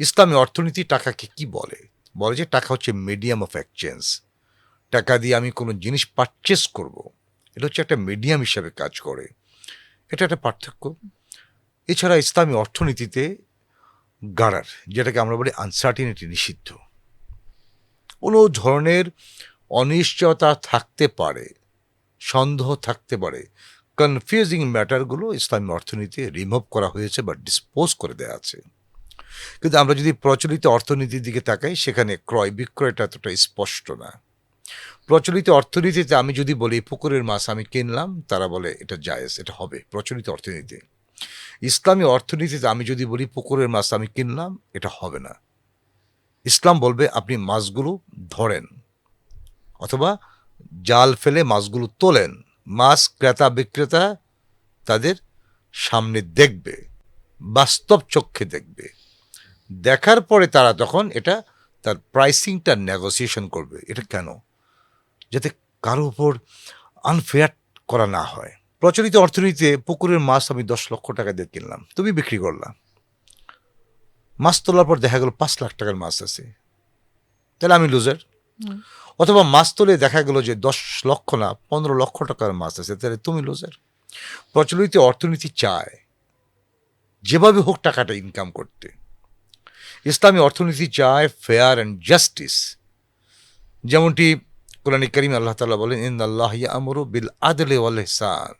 ইসলামী অর্থনীতি টাকাকে কি বলে? বলে যে টাকা হচ্ছে মিডিয়াম অফ এক্সচেঞ্জ টাকা দিয়ে আমি কোনো জিনিস পারচেস করব। এটা হচ্ছে একটা মিডিয়াম হিসাবে কাজ করে। এটা একটা পার্থক্য। এছাড়া ইসলামী অর্থনীতিতে গাড়ার যেটাকে আমরা বলি আনসার্টিনিটি নিষিদ্ধ। কোনো ধরনের অনিশ্চয়তা থাকতে পারে, সন্দেহ থাকতে পারে কনফিউজিং ম্যাটারগুলো ইসলামী অর্থনীতি রিমুভ করা হয়েছে বা ডিসপোজ করে দেওয়া আছে। কিন্তু আমরা যদি প্রচলিত অর্থনীতির দিকে তাকাই, সেখানে ক্রয় বিক্রয়টা এতটা স্পষ্ট না। প্রচলিত অর্থনীতিতে আমি যদি বলি, পুকুরের মাছ আমি কিনলাম, তারা বলে এটা জায়েজ, এটা হবে, প্রচলিত অর্থনীতি। ইসলামী অর্থনীতিতে আমি যদি বলি, পুকুরের মাছ আমি কিনলাম, এটা হবে না। ইসলাম বলবে, আপনি মাছগুলো ধরেন, অথবা জাল ফেলে মাছগুলো তোলেন, মাছ ক্রেতা বিক্রেতা তাদের সামনে দেখবে, বাস্তব চক্ষে দেখবে। দেখার পরে তারা তখন এটা তার প্রাইসিংটা নেগোসিয়েশন করবে। এটা কেন? যাতে কারও উপর আনফেয়ার করা না হয়। প্রচলিত অর্থনীতিতে পুকুরের মাছ আমি দশ লক্ষ টাকা দিয়ে কিনলাম। তুমি বিক্রি করলাম মাছ তোলার পর দেখা গেল পাঁচ লাখ টাকার মাছ আছে। তাহলে আমি লুজার অথবা মাছ তোলে দেখা গেল যে দশ লক্ষ না পনেরো লক্ষ টাকার মাছ আছে তাহলে তুমি লুজার প্রচলিত অর্থনীতি চায়। যেভাবে হোক টাকাটা ইনকাম করতে। ইসলামী অর্থনীতি চায় ফেয়ার অ্যান্ড জাস্টিস যেমনটি কোরআন করিম আল্লাহ তালা বলেন ইন আল্লাহ আমরু বিল আদলে ওয়াল ইহসান।